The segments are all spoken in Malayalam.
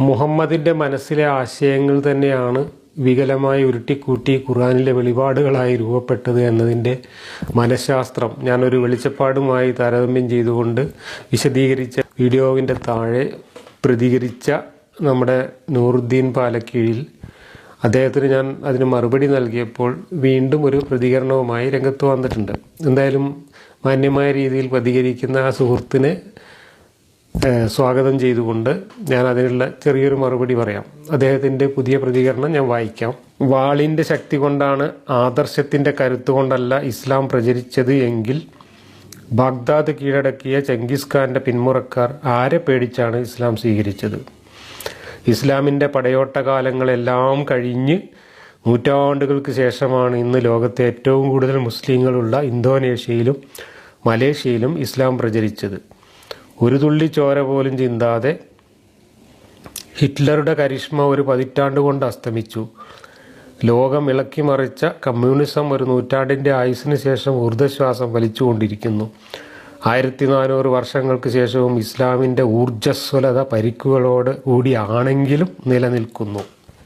മുഹമ്മദിന്റെ മനസ്സിലെ ആശയങ്ങൾ തന്നെയാണ് വികലമായി ഉരുട്ടിക്കൂട്ടി ഖുറാനിലെ വെളിപാടുകളായി രൂപപ്പെട്ടത് എന്നതിന്റെ മനഃശാസ്ത്രം ഞാനൊരു വെളിച്ചപ്പാടുമായി താരതമ്യം ചെയ്തുകൊണ്ട് വിശദീകരിച്ച വീഡിയോവിന്റെ താഴെ പ്രതികരിച്ച നമ്മുടെ നൂറുദ്ദീൻ പാലക്കീഴിൽ അദ്ദേഹത്തിന് ഞാൻ അതിന് മറുപടി നൽകിയപ്പോൾ വീണ്ടും ഒരു പ്രതികരണവുമായി രംഗത്ത് വന്നിട്ടുണ്ട്. എന്തായാലും മാന്യമായ രീതിയിൽ പ്രതികരിക്കുന്ന ആ സുഹൃത്തിനെ സ്വാഗതം ചെയ്തുകൊണ്ട് ഞാൻ അതിനുള്ള ചെറിയൊരു മറുപടി പറയാം. അദ്ദേഹത്തിന്റെ പുതിയ പ്രതികരണം ഞാൻ വായിക്കാം. വാളിന്റെ ശക്തി കൊണ്ടാണ് ആദർശത്തിന്റെ കരുത്ത് കൊണ്ടല്ല ഇസ്ലാം പ്രചരിച്ചത് എങ്കിൽ ബാഗ്ദാദ് കീഴടക്കിയ ചെങ്കിസ് ഖാന്റെ പിന്മുറക്കാർ ആരെ പേടിച്ചാണ് ഇസ്ലാം സ്വീകരിച്ചത്? ഇസ്ലാമിന്റെ പടയോട്ട കാലങ്ങളെല്ലാം കഴിഞ്ഞ് നൂറ്റാണ്ടുകൾക്ക് ശേഷമാണ് ഇന്ന് ലോകത്തെ ഏറ്റവും കൂടുതൽ മുസ്ലിങ്ങളുള്ള ഇന്തോനേഷ്യയിലും മലേഷ്യയിലും ഇസ്ലാം പ്രചരിച്ചത്. ഒരു തുള്ളി ചോര പോലും ചിന്താതെ ഹിറ്റ്ലറുടെ കരിഷ്മ ഒരു പതിറ്റാണ്ട് കൊണ്ട് അസ്തമിച്ചു. ലോകം ഇളക്കി മറിച്ച കമ്മ്യൂണിസം ഒരു നൂറ്റാണ്ടിന്റെ ആയുസ്സിന് ശേഷം ഊർജശ്വാസം വലിച്ചുകൊണ്ടിരിക്കുന്നു. ആയിരത്തി നാനൂറ് വർഷങ്ങൾക്ക് ശേഷവും ഇസ്ലാമിന്റെ ഊർജസ്വലത പരിക്കുകളോട് കൂടിയാണെങ്കിലും നിലനിൽക്കുന്നു.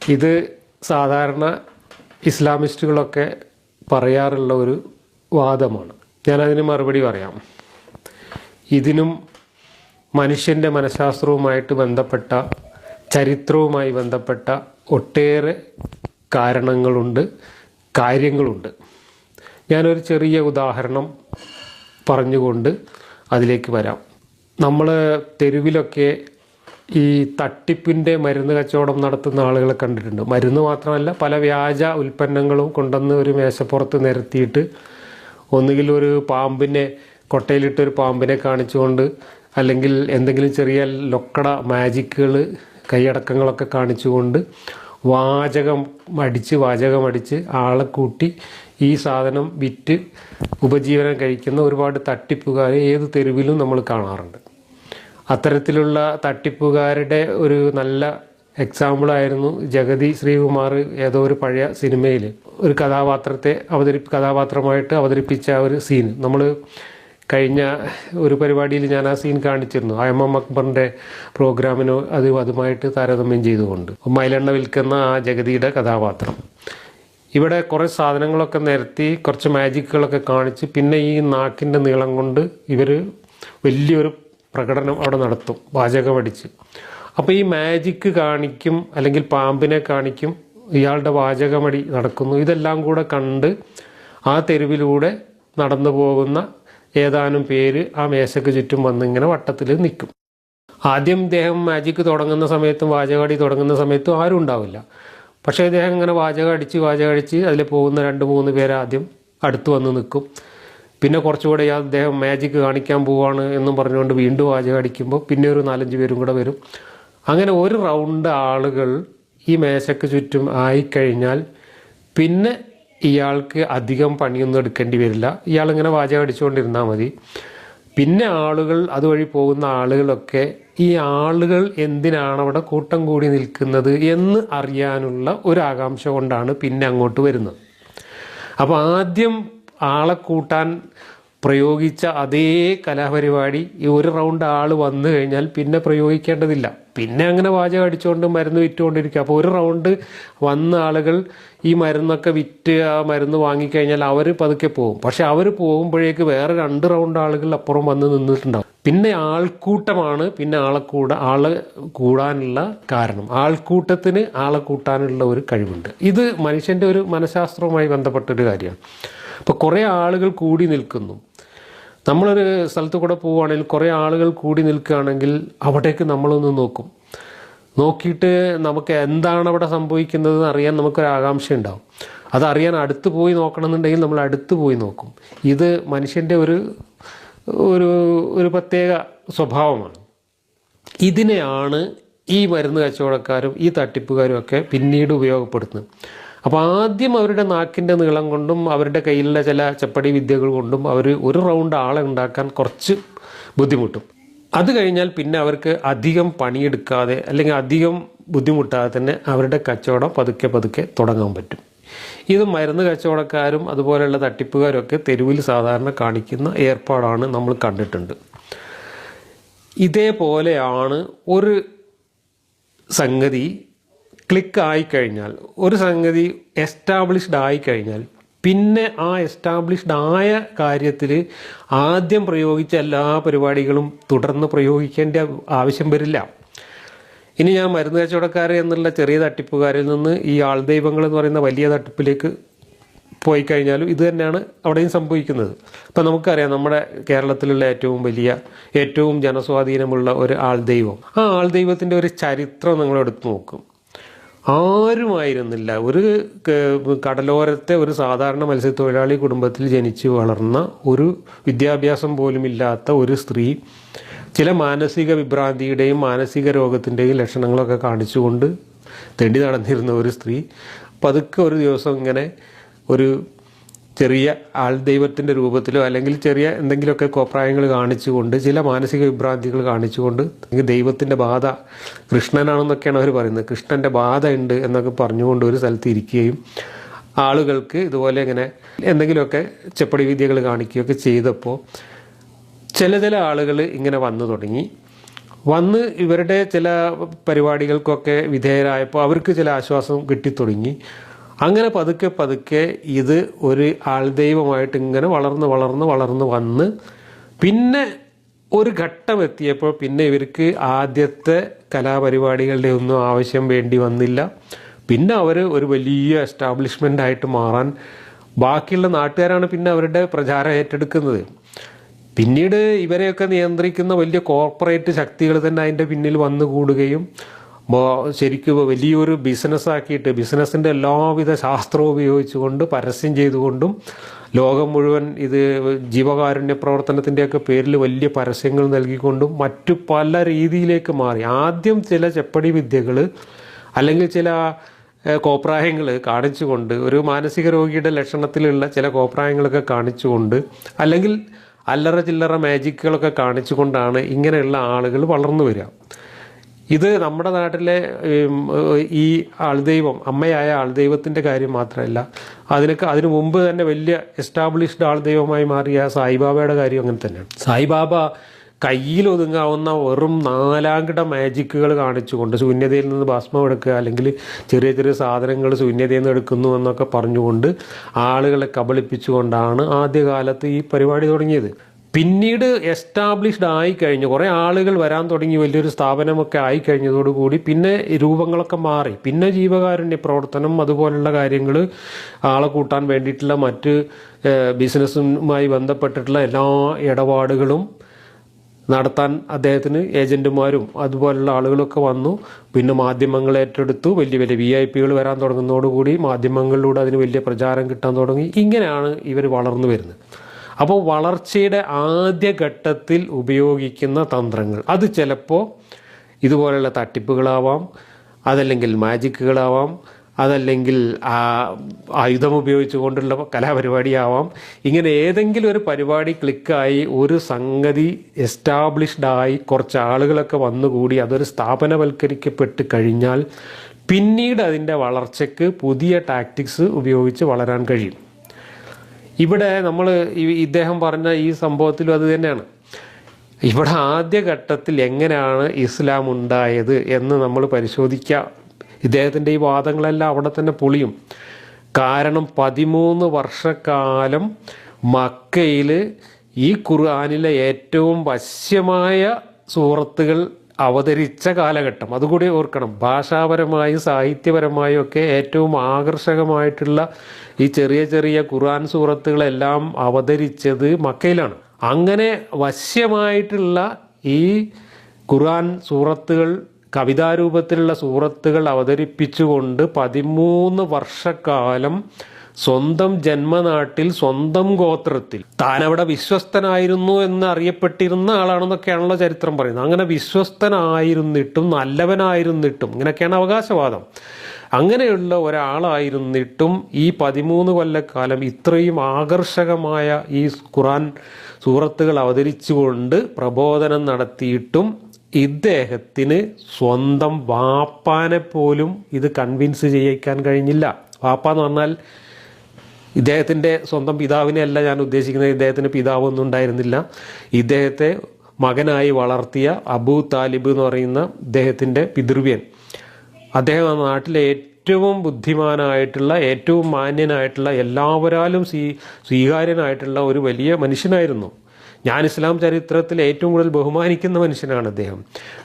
ഇത് സാധാരണ ഇസ്ലാമിസ്റ്റുകളൊക്കെ പറയാറുള്ള ഒരു വാദമാണ്. ഞാനതിന് മറുപടി പറയാം. ഇതിനും മനുഷ്യന്റെ മനഃശാസ്ത്രവുമായിട്ട് ബന്ധപ്പെട്ട ചരിത്രവുമായി ബന്ധപ്പെട്ട ഒട്ടേറെ കാരണങ്ങളുണ്ട് കാര്യങ്ങളുണ്ട്. ഞാനൊരു ചെറിയ ഉദാഹരണം പറഞ്ഞുകൊണ്ട് അതിലേക്ക് വരാം. നമ്മൾ തെരുവിലൊക്കെ ഈ തട്ടിപ്പിന്റെ മരുന്ന് കച്ചവടം നടത്തുന്ന ആളുകളെ കണ്ടിട്ടുണ്ട്. മരുന്ന് മാത്രമല്ല പല വ്യാജ ഉൽപ്പന്നങ്ങളും കൊണ്ടുവന്ന് ഒരു മേശപ്പുറത്ത് നിരത്തിയിട്ട് ഒന്നുകിൽ ഒരു പാമ്പിനെ കൊട്ടയിലിട്ടൊരു പാമ്പിനെ കാണിച്ചുകൊണ്ട് അല്ലെങ്കിൽ എന്തെങ്കിലും ചെറിയ ലൊക്കട മാജിക്കുകൾ കൈയടക്കങ്ങളൊക്കെ കാണിച്ചുകൊണ്ട് വാചകം അടിച്ച് വാചകം അടിച്ച് ആളെ കൂട്ടി ഈ സാധനം വിറ്റ് ഉപജീവനം കഴിക്കുന്ന ഒരുപാട് തട്ടിപ്പുകാരെ ഏത് തെരുവിലും നമ്മൾ കാണാറുണ്ട്. അത്തരത്തിലുള്ള തട്ടിപ്പുകാരുടെ ഒരു നല്ല എക്സാമ്പിളായിരുന്നു ജഗതി ശ്രീകുമാർ ഏതോ ഒരു പഴയ സിനിമയിൽ ഒരു കഥാപാത്രത്തെ അവതരി കഥാപാത്രമായിട്ട് അവതരിപ്പിച്ച ഒരു സീൻ. നമ്മൾ കഴിഞ്ഞ ഒരു പരിപാടിയിൽ ഞാൻ ആ സീൻ കാണിച്ചിരുന്നു. എം എം അക്ബറിന്റെ പ്രോഗ്രാമിനോ അത് അതുമായിട്ട് താരതമ്യം ചെയ്തുകൊണ്ട്. മൈലെണ്ണ വിൽക്കുന്ന ആ ജഗതിയുടെ കഥാപാത്രം. ഇവിടെ കുറേ സാധനങ്ങളൊക്കെ നിരത്തി കുറച്ച് മാജിക്കുകളൊക്കെ കാണിച്ച് പിന്നെ ഈ നാക്കിന്റെ നീളം കൊണ്ട് ഇവർ വലിയൊരു പ്രകടനം അവിടെ നടത്തും വാചകമടിച്ച് അപ്പോൾ ഈ മാജിക്ക് കാണിക്കും അല്ലെങ്കിൽ പാമ്പിനെ കാണിക്കും ഇയാളുടെ വാചകമടി നടക്കുന്നു. ഇതെല്ലാം കൂടെ കണ്ട് ആ തെരുവിലൂടെ നടന്നു പോകുന്ന ഏതാനും പേര് ആ മേശയ്ക്ക് ചുറ്റും വന്നിങ്ങനെ വട്ടത്തിൽ നിൽക്കും. ആദ്യം ഇദ്ദേഹം മാജിക്ക് തുടങ്ങുന്ന സമയത്തും വാചകടി തുടങ്ങുന്ന സമയത്തും ആരും ഉണ്ടാവില്ല. പക്ഷേ ഇദ്ദേഹം ഇങ്ങനെ വാചകം അടിച്ച് വാചകം അടിച്ച് അതിൽ പോകുന്ന രണ്ട് മൂന്ന് പേര് ആദ്യം അടുത്ത് വന്ന് നിൽക്കും. പിന്നെ കുറച്ചുകൂടെ അദ്ദേഹം മാജിക്ക് കാണിക്കാൻ പോവാണ് എന്നും പറഞ്ഞുകൊണ്ട് വീണ്ടും വാചകം അടിക്കുമ്പോൾ പിന്നെ ഒരു നാലഞ്ച് പേരും കൂടെ വരും. അങ്ങനെ ഒരു റൗണ്ട് ആളുകൾ ഈ മേശയ്ക്ക് ചുറ്റും ആയിക്കഴിഞ്ഞാൽ പിന്നെ ഇയാൾക്ക് അധികം പണിയൊന്നും എടുക്കേണ്ടി വരില്ല. ഇയാളിങ്ങനെ വാചകം അടിച്ചുകൊണ്ടിരുന്നാൽ മതി. പിന്നെ ആളുകൾ അതുവഴി പോകുന്ന ആളുകളൊക്കെ ഈ ആളുകൾ എന്തിനാണ് അവിടെ കൂട്ടം കൂടി നിൽക്കുന്നത് എന്ന് അറിയാനുള്ള ഒരു ആകാംക്ഷ കൊണ്ടാണ് പിന്നെ അങ്ങോട്ട് വരുന്നത്. അപ്പോൾ ആദ്യം ആളെ കൂട്ടാൻ പ്രയോഗിച്ച അതേ കലാപരിപാടി ഈ ഒരു റൗണ്ട് ആൾ വന്നു കഴിഞ്ഞാൽ പിന്നെ പ്രയോഗിക്കേണ്ടതില്ല. പിന്നെ അങ്ങനെ വാചകം അടിച്ചുകൊണ്ട് മരുന്ന് വിറ്റുകൊണ്ടിരിക്കുക അപ്പോൾ ഒരു റൗണ്ട് വന്ന ആളുകൾ ഈ മരുന്നൊക്കെ വിറ്റ് ആ മരുന്ന് വാങ്ങിക്കഴിഞ്ഞാൽ അവർ പതുക്കെ പോകും. പക്ഷെ അവർ പോകുമ്പോഴേക്ക് വേറെ രണ്ട് റൗണ്ട് ആളുകൾ അപ്പുറം വന്ന് നിന്നിട്ടുണ്ടാവും. പിന്നെ ആൾക്കൂട്ടമാണ് പിന്നെ ആളെ കൂട ആൾ കൂടാനുള്ള കാരണം. ആൾക്കൂട്ടത്തിന് ആളെ കൂട്ടാനുള്ള ഒരു കഴിവുണ്ട്. ഇത് മനുഷ്യന്റെ ഒരു മനഃശാസ്ത്രവുമായി ബന്ധപ്പെട്ടൊരു കാര്യമാണ്. അപ്പോൾ കുറേ ആളുകൾ കൂടി നിൽക്കുന്നു. നമ്മളൊരു സ്ഥലത്ത് കൂടെ പോവുകയാണെങ്കിൽ കുറേ ആളുകൾ കൂടി നിൽക്കുകയാണെങ്കിൽ അവിടേക്ക് നമ്മളൊന്ന് നോക്കും. നോക്കിയിട്ട് നമുക്ക് എന്താണ് അവിടെ സംഭവിക്കുന്നത് അറിയാൻ നമുക്കൊരു ആകാംക്ഷ ഉണ്ടാവും അതറിയാൻ അടുത്ത് പോയി നോക്കണമെന്നുണ്ടെങ്കിൽ നമ്മൾ അടുത്ത് പോയി നോക്കും. ഇത് മനുഷ്യന്റെ ഒരു ഒരു ഒരു പ്രത്യേക സ്വഭാവമാണ്. ഇതിനെയാണ് ഈ മരുന്ന് കച്ചവടക്കാരും ഈ തട്ടിപ്പുകാരും ഒക്കെ പിന്നീട് ഉപയോഗപ്പെടുത്തുന്നത്. അപ്പോൾ ആദ്യം അവരുടെ നാക്കിന്റെ നീളം കൊണ്ടും അവരുടെ കയ്യിലുള്ള ചില ചപ്പടി വിദ്യകൾ കൊണ്ടും അവർ ഒരു റൗണ്ട് ആളെ ഉണ്ടാക്കാൻ കുറച്ച് ബുദ്ധിമുട്ടും. അത് കഴിഞ്ഞാൽ പിന്നെ അവർക്ക് അധികം പണിയെടുക്കാതെ അല്ലെങ്കിൽ അധികം ബുദ്ധിമുട്ടാതെ തന്നെ അവരുടെ കച്ചവടം പതുക്കെ പതുക്കെ തുടങ്ങാൻ പറ്റും. ഇത് മരുന്ന് കച്ചവടക്കാരും അതുപോലെയുള്ള തട്ടിപ്പുകാരൊക്കെ തെരുവിൽ സാധാരണ കാണിക്കുന്ന ഏർപ്പാടാണ് നമ്മൾ കണ്ടിട്ടുണ്ട്. ഇതേപോലെയാണ് ഒരു സംഗതി ക്ലിക്ക് ആയിക്കഴിഞ്ഞാൽ ഒരു സംഗതി എസ്റ്റാബ്ലിഷ്ഡ് ആയിക്കഴിഞ്ഞാൽ പിന്നെ ആ എസ്റ്റാബ്ലിഷ്ഡ് ആയ കാര്യത്തിൽ ആദ്യം പ്രയോഗിച്ച എല്ലാ പരിപാടികളും തുടർന്ന് പ്രയോഗിക്കേണ്ട ആവശ്യം വരില്ല. ഇനി ഞാൻ മരുന്ന് കച്ചവടക്കാർ എന്നുള്ള ചെറിയ തട്ടിപ്പുകാരിൽ നിന്ന് ഈ ആൾ ദൈവങ്ങൾ എന്ന് പറയുന്ന വലിയ തട്ടിപ്പിലേക്ക് പോയി കഴിഞ്ഞാലും ഇത് തന്നെയാണ് അവിടെയും സംഭവിക്കുന്നത്. ഇപ്പം നമുക്കറിയാം നമ്മുടെ കേരളത്തിലുള്ള ഏറ്റവും വലിയ ഏറ്റവും ജനസ്വാധീനമുള്ള ഒരു ആൾ ദൈവം ആ ആൾ ആൾദൈവത്തിന്റെ ഒരു ചരിത്രം നിങ്ങൾ എടുത്തു നോക്കും. ആരുമായിരുന്നില്ല. ഒരു കടലോരത്തെ ഒരു സാധാരണ മത്സ്യത്തൊഴിലാളി കുടുംബത്തിൽ ജനിച്ചു വളർന്ന ഒരു വിദ്യാഭ്യാസം പോലും ഇല്ലാത്ത ഒരു സ്ത്രീ ചില മാനസിക വിഭ്രാന്തിയുടെയും മാനസിക രോഗത്തിന്റെയും ലക്ഷണങ്ങളൊക്കെ കാണിച്ചുകൊണ്ട് തെണ്ടി നടന്നിരുന്ന ഒരു സ്ത്രീ. പതുക്കെ ഒരു ദിവസം ഇങ്ങനെ ഒരു ചെറിയ ആൾ ദൈവത്തിന്റെ രൂപത്തിലോ അല്ലെങ്കിൽ ചെറിയ എന്തെങ്കിലുമൊക്കെ കോപ്രായങ്ങൾ കാണിച്ചുകൊണ്ട് ചില മാനസിക വിഭ്രാന്തികൾ കാണിച്ചുകൊണ്ട് ദൈവത്തിന്റെ ബാധ കൃഷ്ണനാണെന്നൊക്കെയാണ് അവർ പറയുന്നത്. കൃഷ്ണന്റെ ബാധ ഉണ്ട് എന്നൊക്കെ പറഞ്ഞുകൊണ്ട് ഒരു സ്ഥലത്ത് ഇരിക്കുകയും ആളുകൾക്ക് ഇതുപോലെ ഇങ്ങനെ എന്തെങ്കിലുമൊക്കെ ചെപ്പടി വിദ്യകൾ കാണിക്കുകയൊക്കെ ചെയ്തപ്പോൾ ചില ചില ആളുകൾ ഇങ്ങനെ വന്നു തുടങ്ങി. വന്ന് ഇവരുടെ ചില പരിപാടികൾക്കൊക്കെ വിധേയരായപ്പോൾ അവർക്ക് ചില ആശ്വാസം കിട്ടിത്തുടങ്ങി. അങ്ങനെ പതുക്കെ പതുക്കെ ഇത് ഒരു ആൾദൈവമായിട്ട് ഇങ്ങനെ വളർന്ന് വളർന്ന് വളർന്ന് വന്ന് പിന്നെ ഒരു ഘട്ടം എത്തിയപ്പോൾ പിന്നെ ഇവർക്ക് ആദ്യത്തെ കലാപരിപാടികളുടെ ഒന്നും ആവശ്യം വേണ്ടി വന്നില്ല. പിന്നെ അവർ ഒരു വലിയ എസ്റ്റാബ്ലിഷ്മെന്റ് ആയിട്ട് മാറാൻ ബാക്കിയുള്ള നാട്ടുകാരാണ് പിന്നെ അവരുടെ പ്രചാരം ഏറ്റെടുക്കുന്നത്. പിന്നീട് ഇവരെയൊക്കെ നിയന്ത്രിക്കുന്ന വലിയ കോർപ്പറേറ്റ് ശക്തികൾ തന്നെ അതിന്റെ പിന്നിൽ വന്നു കൂടുകയും ശരിക്കും വലിയൊരു ബിസിനസ് ആക്കിയിട്ട് ബിസിനസ്സിന്റെ എല്ലാവിധ ശാസ്ത്രവും ഉപയോഗിച്ചുകൊണ്ട് പരസ്യം ചെയ്തുകൊണ്ടും ലോകം മുഴുവൻ ഇത് ജീവകാരുണ്യ പ്രവർത്തനത്തിന്റെയൊക്കെ പേരിൽ വലിയ പരസ്യങ്ങൾ നൽകിക്കൊണ്ടും മറ്റു പല രീതിയിലേക്ക് മാറി. ആദ്യം ചില ചെപ്പടി വിദ്യകൾ അല്ലെങ്കിൽ ചില കോപ്രായങ്ങൾ കാണിച്ചുകൊണ്ട് ഒരു മാനസിക രോഗിയുടെ ലക്ഷണത്തിലുള്ള ചില കോപ്രായങ്ങളൊക്കെ കാണിച്ചുകൊണ്ട് അല്ലെങ്കിൽ അല്ലറ ചില്ലറ മാജിക്കുകളൊക്കെ കാണിച്ചുകൊണ്ടാണ് ഇങ്ങനെയുള്ള ആളുകൾ വളർന്നു വരിക. ഇത് നമ്മുടെ നാട്ടിലെ ഈ ആൾദൈവം അമ്മയായ ആൾദൈവത്തിന്റെ കാര്യം മാത്രമല്ല അതിനൊക്കെ അതിനു മുമ്പ് തന്നെ വലിയ എസ്റ്റാബ്ലിഷ്ഡ് ആൾദൈവമായി മാറിയ സായിബാബയുടെ കാര്യം അങ്ങനെ തന്നെയാണ്. സായിബാബ കയ്യിൽ ഒതുങ്ങാവുന്ന വെറും നാലാംകിട മാജിക്കുകൾ കാണിച്ചുകൊണ്ട് ശൂന്യതയിൽ നിന്ന് ഭസ്മം എടുക്കുക അല്ലെങ്കിൽ ചെറിയ ചെറിയ സാധനങ്ങൾ ശൂന്യതയിൽ നിന്ന് എടുക്കുന്നു എന്നൊക്കെ പറഞ്ഞുകൊണ്ട് ആളുകളെ കബളിപ്പിച്ചുകൊണ്ടാണ് ആദ്യകാലത്ത് ഈ പരിപാടി തുടങ്ങിയത്. പിന്നീട് എസ്റ്റാബ്ലിഷ്ഡ് ആയി കഴിഞ്ഞു. കുറേ ആളുകൾ വരാൻ തുടങ്ങി വലിയൊരു സ്ഥാപനമൊക്കെ ആയി കഴിഞ്ഞതോടുകൂടി പിന്നെ രൂപങ്ങളൊക്കെ മാറി. പിന്നെ ജീവകാരുണ്യ പ്രവർത്തനം അതുപോലുള്ള കാര്യങ്ങൾ ആളെ കൂട്ടാൻ വേണ്ടിയിട്ടുള്ള മറ്റ് ബിസിനസ്സുമായി ബന്ധപ്പെട്ടിട്ടുള്ള എല്ലാ ഇടപാടുകളും നടത്താൻ അദ്ദേഹത്തിന് ഏജന്റുമാരും അതുപോലുള്ള ആളുകളൊക്കെ വന്നു. പിന്നെ മാധ്യമങ്ങൾ ഏറ്റെടുത്തു. വലിയ വലിയ വി ഐ പികൾ വരാൻ തുടങ്ങുന്നതോടുകൂടി മാധ്യമങ്ങളിലൂടെ അതിന് വലിയ പ്രചാരം കിട്ടാൻ തുടങ്ങി. ഇങ്ങനെയാണ് ഇവർ വളർന്നു വരുന്നത്. അപ്പോൾ വളർച്ചയുടെ ആദ്യഘട്ടത്തിൽ ഉപയോഗിക്കുന്ന തന്ത്രങ്ങൾ. അത് ചിലപ്പോൾ ഇതുപോലെയുള്ള തട്ടിപ്പുകളാവാം അതല്ലെങ്കിൽ മാജിക്കുകളാവാം അതല്ലെങ്കിൽ ആയുധം ഉപയോഗിച്ചുകൊണ്ടുള്ള കലാപരിപാടിയാവാം. ഇങ്ങനെ ഏതെങ്കിലും ഒരു പരിപാടി ക്ലിക്കായി ഒരു സംഗതി എസ്റ്റാബ്ലിഷ്ഡ് ആയി കുറച്ച് ആളുകളൊക്കെ വന്നുകൂടി അതൊരു സ്ഥാപനവൽക്കരിക്കപ്പെട്ട് കഴിഞ്ഞാൽ പിന്നീട് അതിന്റെ വളർച്ചയ്ക്ക് പുതിയ ടാക്ടിക്സ് ഉപയോഗിച്ച് വളരാൻ കഴിയും. ഇവിടെ നമ്മൾ ഇദ്ദേഹം പറഞ്ഞ ഈ സംഭവത്തിലും അത് തന്നെയാണ്. ഇവിടെ ആദ്യഘട്ടത്തിൽ എങ്ങനെയാണ് ഇസ്ലാം ഉണ്ടായത് എന്ന് നമ്മൾ പരിശോധിക്കുക ഇദ്ദേഹത്തിന്റെ ഈ വാദങ്ങളെല്ലാം അവിടെ തന്നെ പൊളിയും. കാരണം പതിമൂന്ന് വർഷക്കാലം മക്കയിൽ ഈ ഖുർആാനിലെ ഏറ്റവും വശ്യമായ സൂറത്തുകൾ അവതരിച്ച കാലഘട്ടം. അതുകൂടി ഓർക്കണം ഭാഷാപരമായും സാഹിത്യപരമായും ഒക്കെ ഏറ്റവും ആകർഷകമായിട്ടുള്ള ഈ ചെറിയ ചെറിയ ഖുർആൻ സൂറത്തുകളെല്ലാം അവതരിച്ചത് മക്കയിലാണ്. അങ്ങനെ വശ്യമായിട്ടുള്ള ഈ ഖുർആൻ സൂറത്തുകൾ കവിതാരൂപത്തിലുള്ള സൂറത്തുകൾ അവതരിപ്പിച്ചുകൊണ്ട് പതിമൂന്ന് വർഷക്കാലം സ്വന്തം ജന്മനാട്ടിൽ സ്വന്തം ഗോത്രത്തിൽ. അവിടെ വിശ്വസ്തനായിരുന്നു എന്ന് അറിയപ്പെട്ടിരുന്ന ആളാണെന്നൊക്കെയാണല്ലോ ചരിത്രം പറയുന്നത്. അങ്ങനെ വിശ്വസ്തനായിരുന്നിട്ടും നല്ലവനായിരുന്നിട്ടും ഇങ്ങനെയൊക്കെയാണ് അവകാശവാദം. അങ്ങനെയുള്ള ഒരാളായിരുന്നിട്ടും ഈ പതിമൂന്ന് കൊല്ലക്കാലം ഇത്രയും ആകർഷകമായ ഈ ഖുറാൻ സൂറത്തുകൾ അവതരിച്ചുകൊണ്ട് പ്രബോധനം നടത്തിയിട്ടും ഇദ്ദേഹത്തിന് സ്വന്തം വാപ്പാനെ പോലും ഇത് കൺവിൻസ് ചെയ്യിക്കാൻ കഴിഞ്ഞില്ല. വാപ്പ എന്ന് പറഞ്ഞാൽ ഇദ്ദേഹത്തിന്റെ സ്വന്തം പിതാവിനെ അല്ല ഞാൻ ഉദ്ദേശിക്കുന്നത്. ഇദ്ദേഹത്തിന് പിതാവൊന്നും ഉണ്ടായിരുന്നില്ല. ഇദ്ദേഹത്തെ മകനായി വളർത്തിയ അബു താലിബ് എന്ന് പറയുന്ന ഇദ്ദേഹത്തിന്റെ പിതൃവ്യൻ. അദ്ദേഹം ആ നാട്ടിലെ ഏറ്റവും ബുദ്ധിമാനായിട്ടുള്ള ഏറ്റവും മാന്യനായിട്ടുള്ള എല്ലാവരാലും സ്വീ സ്വീകാര്യനായിട്ടുള്ള ഒരു വലിയ മനുഷ്യനായിരുന്നു. ഞാൻ ഇസ്ലാം ചരിത്രത്തിൽ ഏറ്റവും കൂടുതൽ ബഹുമാനിക്കുന്ന മനുഷ്യനാണ് അദ്ദേഹം.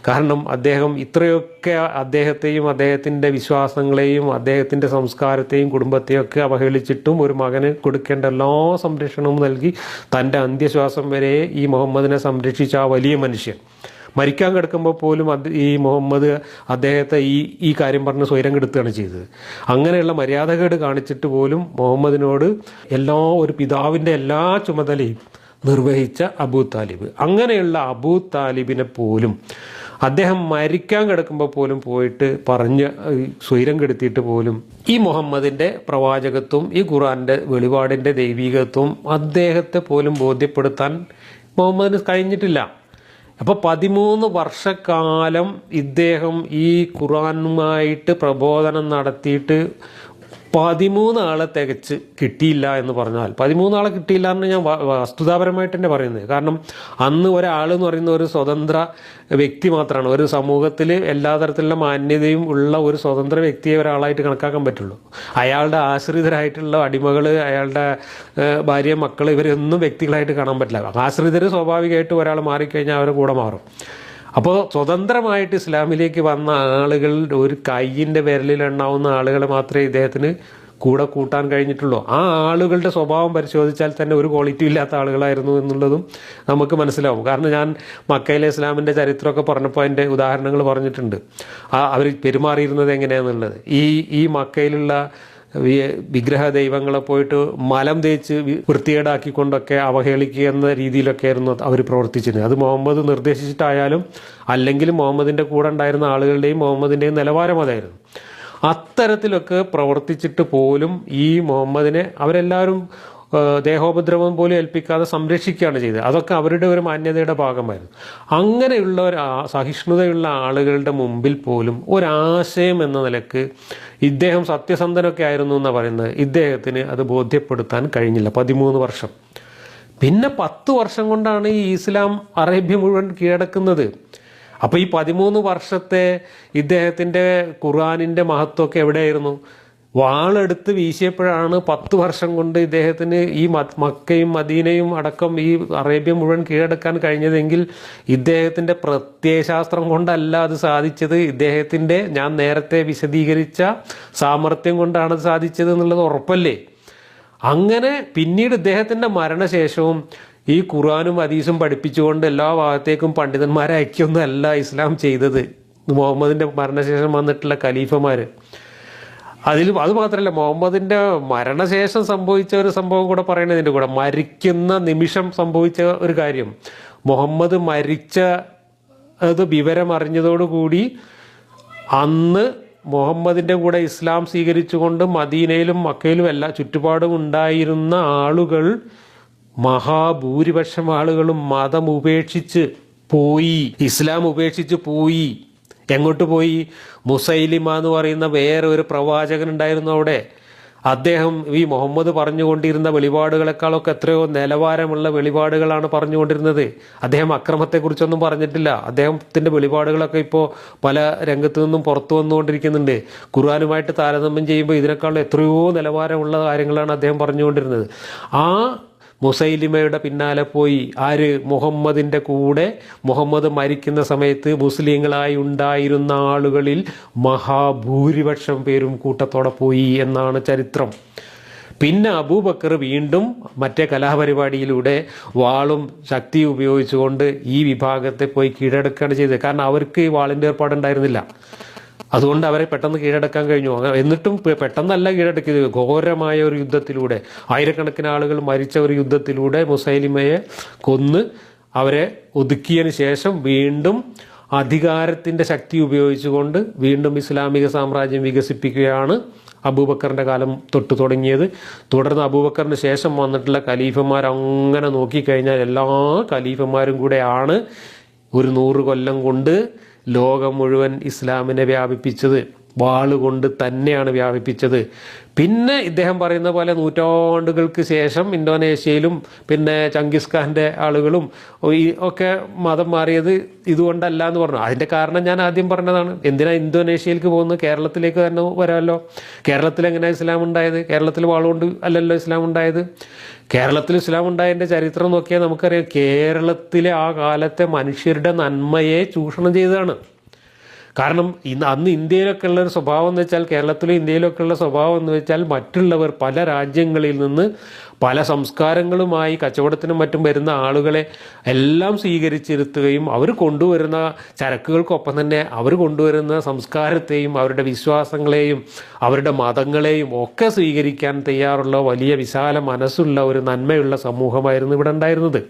കാരണം അദ്ദേഹം ഇത്രയൊക്കെ അദ്ദേഹത്തെയും അദ്ദേഹത്തിന്റെ വിശ്വാസങ്ങളെയും അദ്ദേഹത്തിന്റെ സംസ്കാരത്തെയും കുടുംബത്തെയും ഒക്കെ അവഹേളിച്ചിട്ടും ഒരു മകന് കൊടുക്കേണ്ട എല്ലാ സംരക്ഷണവും നൽകി തന്റെ അന്ത്യശ്വാസം വരെ ഈ മുഹമ്മദിനെ സംരക്ഷിച്ച ആ വലിയ മനുഷ്യൻ. മരിക്കാൻ കിടക്കുമ്പോൾ പോലും അത് ഈ മുഹമ്മദ് അദ്ദേഹത്തെ ഈ ഈ കാര്യം പറഞ്ഞ് സ്വയം കെടുത്തുകയാണ് ചെയ്തത്. അങ്ങനെയുള്ള മര്യാദകേട് കാണിച്ചിട്ട് പോലും മുഹമ്മദിനോട് എല്ലാ ഒരു പിതാവിന്റെ എല്ലാ ചുമതലയും നിർവഹിച്ച അബൂ താലിബ്. അങ്ങനെയുള്ള അബൂ താലിബിനെ പോലും അദ്ദേഹം മരിക്കാൻ കിടക്കുമ്പോൾ പോലും പോയിട്ട് പറഞ്ഞ് സ്വൈരം കെടുത്തിയിട്ട് പോലും ഈ മുഹമ്മദിന്റെ പ്രവാചകത്വം ഈ ഖുറാന്റെ വെളിപാടിന്റെ ദൈവികത്വം അദ്ദേഹത്തെ പോലും ബോധ്യപ്പെടുത്താൻ മുഹമ്മദിന് കഴിഞ്ഞിട്ടില്ല. അപ്പോൾ പതിമൂന്ന് വർഷക്കാലം ഇദ്ദേഹം ഈ ഖുറാനുമായിട്ട് പ്രബോധനം നടത്തിയിട്ട് പതിമൂന്ന് ആളെ തികച്ച് കിട്ടിയില്ല എന്ന് പറഞ്ഞാൽ പതിമൂന്നാളെ കിട്ടിയില്ല എന്ന് ഞാൻ വസ്തുതാപരമായിട്ട് തന്നെ പറയുന്നത്. കാരണം അന്ന് ഒരാൾ എന്ന് പറയുന്ന ഒരു സ്വതന്ത്ര വ്യക്തി മാത്രമാണ്. ഒരു സമൂഹത്തിൽ എല്ലാ തരത്തിലുള്ള മാന്യതയും ഉള്ള ഒരു സ്വതന്ത്ര വ്യക്തിയെ ഒരാളായിട്ട് കണക്കാക്കാൻ പറ്റുള്ളൂ. അയാളുടെ ആശ്രിതരായിട്ടുള്ള അടിമകൾ അയാളുടെ ഭാര്യ മക്കൾ ഇവരൊന്നും വ്യക്തികളായിട്ട് കാണാൻ പറ്റില്ല. ആശ്രിതർ സ്വാഭാവികമായിട്ട് ഒരാൾ മാറിക്കഴിഞ്ഞാൽ അവരുടെ കൂടെ മാറും. അപ്പോൾ സ്വതന്ത്രമായിട്ട് ഇസ്ലാമിലേക്ക് വന്ന ആളുകൾ ഒരു കയ്യിന്റെ വിരലിലുണ്ടാവുന്ന ആളുകളെ മാത്രമേ ഇദ്ദേഹത്തിന് കൂടെ കൂട്ടാൻ കഴിഞ്ഞിട്ടുള്ളൂ. ആ ആളുകളുടെ സ്വഭാവം പരിശോധിച്ചാൽ തന്നെ ഒരു ക്വാളിറ്റി ഇല്ലാത്ത ആളുകളായിരുന്നു എന്നുള്ളതും നമുക്ക് മനസ്സിലാവും. കാരണം ഞാൻ മക്കയിലെ ഇസ്ലാമിന്റെ ചരിത്രമൊക്കെ പറഞ്ഞപ്പോൾ അതിന്റെ ഉദാഹരണങ്ങൾ പറഞ്ഞിട്ടുണ്ട്. ആ അവർ പെരുമാറിയിരുന്നത് എങ്ങനെയാണെന്നുള്ളത് ഈ ഈ മക്കയിലുള്ള വിഗ്രഹ ദൈവങ്ങളെ പോയിട്ട് മലം തേച്ച് വൃത്തികേടാക്കിക്കൊണ്ടൊക്കെ അവഹേളിക്കുക എന്ന രീതിയിലൊക്കെ ആയിരുന്നു അവർ പ്രവർത്തിച്ചിരുന്നത്. അത് മുഹമ്മദ് നിർദ്ദേശിച്ചിട്ടായാലും അല്ലെങ്കിൽ മുഹമ്മദിന്റെ കൂടെ ഉണ്ടായിരുന്ന ആളുകളുടെയും മുഹമ്മദിന്റെയും നിലവാരം അതായിരുന്നു. അത്തരത്തിലൊക്കെ പ്രവർത്തിച്ചിട്ട് പോലും ഈ മുഹമ്മദിനെ അവരെല്ലാവരും ദേഹോപദ്രവം പോലും ഏൽപ്പിക്കാതെ സംരക്ഷിക്കുകയാണ് ചെയ്തത്. അതൊക്കെ അവരുടെ ഒരു മാന്യതയുടെ ഭാഗമായിരുന്നു. അങ്ങനെയുള്ള ഒരു സഹിഷ്ണുതയുള്ള ആളുകളുടെ മുമ്പിൽ പോലും ഒരാശയം എന്ന നിലയ്ക്ക് ഇദ്ദേഹം സത്യസന്ധനൊക്കെ ആയിരുന്നു എന്ന് പറയുന്നത്. ഇദ്ദേഹത്തിന് അത് ബോധ്യപ്പെടുത്താൻ കഴിഞ്ഞില്ല. പതിമൂന്ന് വർഷം. പിന്നെ പത്ത് വർഷം കൊണ്ടാണ് ഈ ഇസ്ലാം അറേബ്യ മുഴുവൻ കീഴടക്കുന്നത്. അപ്പോൾ ഈ പതിമൂന്ന് വർഷത്തെ ഇദ്ദേഹത്തിന്റെ ഖുർആാനിന്റെ മഹത്വമൊക്കെ എവിടെയായിരുന്നു? വാളെടുത്ത് വീശിയപ്പോഴാണ് പത്ത് വർഷം കൊണ്ട് ഇദ്ദേഹത്തിന് ഈ മക്കയും മദീനയും അടക്കം ഈ അറേബ്യ മുഴുവൻ കീഴടക്കാൻ കഴിഞ്ഞതെങ്കിൽ ഇദ്ദേഹത്തിന്റെ പ്രത്യയശാസ്ത്രം കൊണ്ടല്ല അത് സാധിച്ചത്. ഇദ്ദേഹത്തിന്റെ ഞാൻ നേരത്തെ വിശദീകരിച്ച സാമർഥ്യം കൊണ്ടാണ് അത് സാധിച്ചത് എന്നുള്ളത് ഉറപ്പല്ലേ? അങ്ങനെ പിന്നീട് ഇദ്ദേഹത്തിന്റെ മരണശേഷവും ഈ ഖുർആാനും ഹദീസും പഠിപ്പിച്ചുകൊണ്ട് എല്ലാ ഭാഗത്തേക്കും പണ്ഡിതന്മാരെ അയക്കൊന്നല്ല ഇസ്ലാം ചെയ്തത്. മുഹമ്മദിന്റെ മരണശേഷം വന്നിട്ടുള്ള ഖലീഫമാർ അതിൽ അത് മാത്രമല്ല മുഹമ്മദിന്റെ മരണശേഷം സംഭവിച്ച ഒരു സംഭവം കൂടെ പറയണതിന്റെ കൂടെ മരിക്കുന്ന നിമിഷം സംഭവിച്ച ഒരു കാര്യം. മുഹമ്മദ് മരിച്ച അത് വിവരം അറിഞ്ഞതോടുകൂടി അന്ന് മുഹമ്മദിന്റെ കൂടെ ഇസ്ലാം സ്വീകരിച്ചുകൊണ്ട് മദീനയിലും മക്കയിലും എല്ലാ ചുറ്റുപാടും ഉണ്ടായിരുന്ന ആളുകൾ മഹാഭൂരിപക്ഷം ആളുകളും മതം ഉപേക്ഷിച്ച് പോയി ഇസ്ലാം ഉപേക്ഷിച്ച് പോയി. എങ്ങോട്ട് പോയി? മുസൈലിമ എന്ന് പറയുന്ന വേറെ ഒരു പ്രവാചകൻ ഉണ്ടായിരുന്നു അവിടെ. അദ്ദേഹം ഈ മുഹമ്മദ് പറഞ്ഞുകൊണ്ടിരുന്ന വെളിപാടുകളെക്കാളൊക്കെ എത്രയോ നിലവാരമുള്ള വെളിപാടുകളാണ് പറഞ്ഞുകൊണ്ടിരുന്നത്. അദ്ദേഹം അക്രമത്തെക്കുറിച്ചൊന്നും പറഞ്ഞിട്ടില്ല. അദ്ദേഹത്തിന്റെ വെളിപാടുകളൊക്കെ ഇപ്പോൾ പല രംഗത്തു നിന്നും പുറത്തു വന്നുകൊണ്ടിരിക്കുന്നുണ്ട്. ഖുർആാനുമായിട്ട് താരതമ്യം ചെയ്യുമ്പോൾ ഇതിനേക്കാൾ എത്രയോ നിലവാരമുള്ള കാര്യങ്ങളാണ് അദ്ദേഹം പറഞ്ഞുകൊണ്ടിരുന്നത്. ആ മുസൈലിമയുടെ പിന്നാലെ പോയി. ആര്? മുഹമ്മദിന്റെ കൂടെ. മുഹമ്മദ് മരിക്കുന്ന സമയത്ത് മുസ്ലിങ്ങളായി ഉണ്ടായിരുന്ന ആളുകളിൽ മഹാഭൂരിപക്ഷം പേരും കൂട്ടത്തോടെ പോയി എന്നാണ് ചരിത്രം. പിന്നെ അബൂബക്കർ വീണ്ടും മറ്റേ കലാപരിപാടിയിലൂടെ വാളും ശക്തി ഉപയോഗിച്ചുകൊണ്ട് ഈ വിഭാഗത്തെ പോയി കീഴടക്കുകയാണ് ചെയ്തത്. കാരണം അവർക്ക് ഈ വാളിന്റെ ഏർപ്പാടുണ്ടായിരുന്നില്ല അതുകൊണ്ട് അവരെ പെട്ടെന്ന് കീഴടക്കാൻ കഴിഞ്ഞു. എന്നിട്ടും പെട്ടെന്നല്ല കീഴടക്കിയത്. ഘോരമായ ഒരു യുദ്ധത്തിലൂടെ ആയിരക്കണക്കിന് ആളുകൾ മരിച്ച ഒരു യുദ്ധത്തിലൂടെ മുസൈലിമയെ കൊന്ന് അവരെ ഒതുക്കിയതിന് ശേഷം വീണ്ടും അധികാരത്തിന്റെ ശക്തി ഉപയോഗിച്ചുകൊണ്ട് വീണ്ടും ഇസ്ലാമിക സാമ്രാജ്യം വികസിപ്പിക്കുകയാണ് അബൂബക്കറിന്റെ കാലം തൊട്ട് തുടങ്ങിയത്. തുടർന്ന് അബൂബക്കറിന് ശേഷം വന്നിട്ടുള്ള ഖലീഫന്മാർ അങ്ങനെ നോക്കിക്കഴിഞ്ഞാൽ എല്ലാ ഖലീഫന്മാരും കൂടെയാണ് ഒരു നൂറ് കൊല്ലം കൊണ്ട് ലോകം മുഴുവൻ ഇസ്ലാമിനെ വ്യാപിപ്പിച്ചത് വാളുകൊണ്ട് തന്നെയാണ് വ്യാപിപ്പിച്ചത്. പിന്നെ ഇദ്ദേഹം പറയുന്ന പോലെ നൂറ്റാണ്ടുകൾക്ക് ശേഷം ഇന്തോനേഷ്യയിലും പിന്നെ ചങ്കിസ് ഖാന്റെ ആളുകളും ഒക്കെ മതം മാറിയത് ഇതുകൊണ്ടല്ല എന്ന് പറഞ്ഞു. അതിന്റെ കാരണം ഞാൻ ആദ്യം പറഞ്ഞതാണ്. എന്തിനാ ഇന്തോനേഷ്യയിലേക്ക് പോകുന്നത്? കേരളത്തിലേക്ക് തന്നെ വരാമല്ലോ. കേരളത്തിൽ എങ്ങനെ ഇസ്ലാം ഉണ്ടായത്? കേരളത്തിൽ വാളുകൊണ്ട് അല്ലല്ലോ ഇസ്ലാം ഉണ്ടായത്? കേരളത്തിൽ ഇസ്ലാം ഉണ്ടായതിന്റെ ചരിത്രം നോക്കിയാൽ നമുക്കറിയാം കേരളത്തിലെ ആ കാലത്തെ മനുഷ്യരുടെ നന്മയെ ചൂഷണം ചെയ്തതാണ്. കാരണം ഇന്ന് അന്ന് ഇന്ത്യയിലൊക്കെ ഉള്ള ഒരു സ്വഭാവം എന്ന് വെച്ചാൽ കേരളത്തിലും ഇന്ത്യയിലൊക്കെ ഉള്ള സ്വഭാവം എന്ന് വെച്ചാൽ മറ്റുള്ളവർ പല രാജ്യങ്ങളിൽ നിന്ന് പല സംസ്കാരങ്ങളുമായി കച്ചവടത്തിനും മറ്റും വരുന്ന ആളുകളെ എല്ലാം സ്വീകരിച്ചിരുത്തുകയും അവർ കൊണ്ടുവരുന്ന ചരക്കുകൾക്കൊപ്പം തന്നെ അവർ കൊണ്ടുവരുന്ന സംസ്കാരത്തെയും അവരുടെ വിശ്വാസങ്ങളെയും അവരുടെ മതങ്ങളെയും ഒക്കെ സ്വീകരിക്കാൻ തയ്യാറുള്ള വലിയ വിശാല മനസ്സുള്ള ഒരു നന്മയുള്ള സമൂഹമായിരുന്നു ഇവിടെ ഉണ്ടായിരുന്നത്.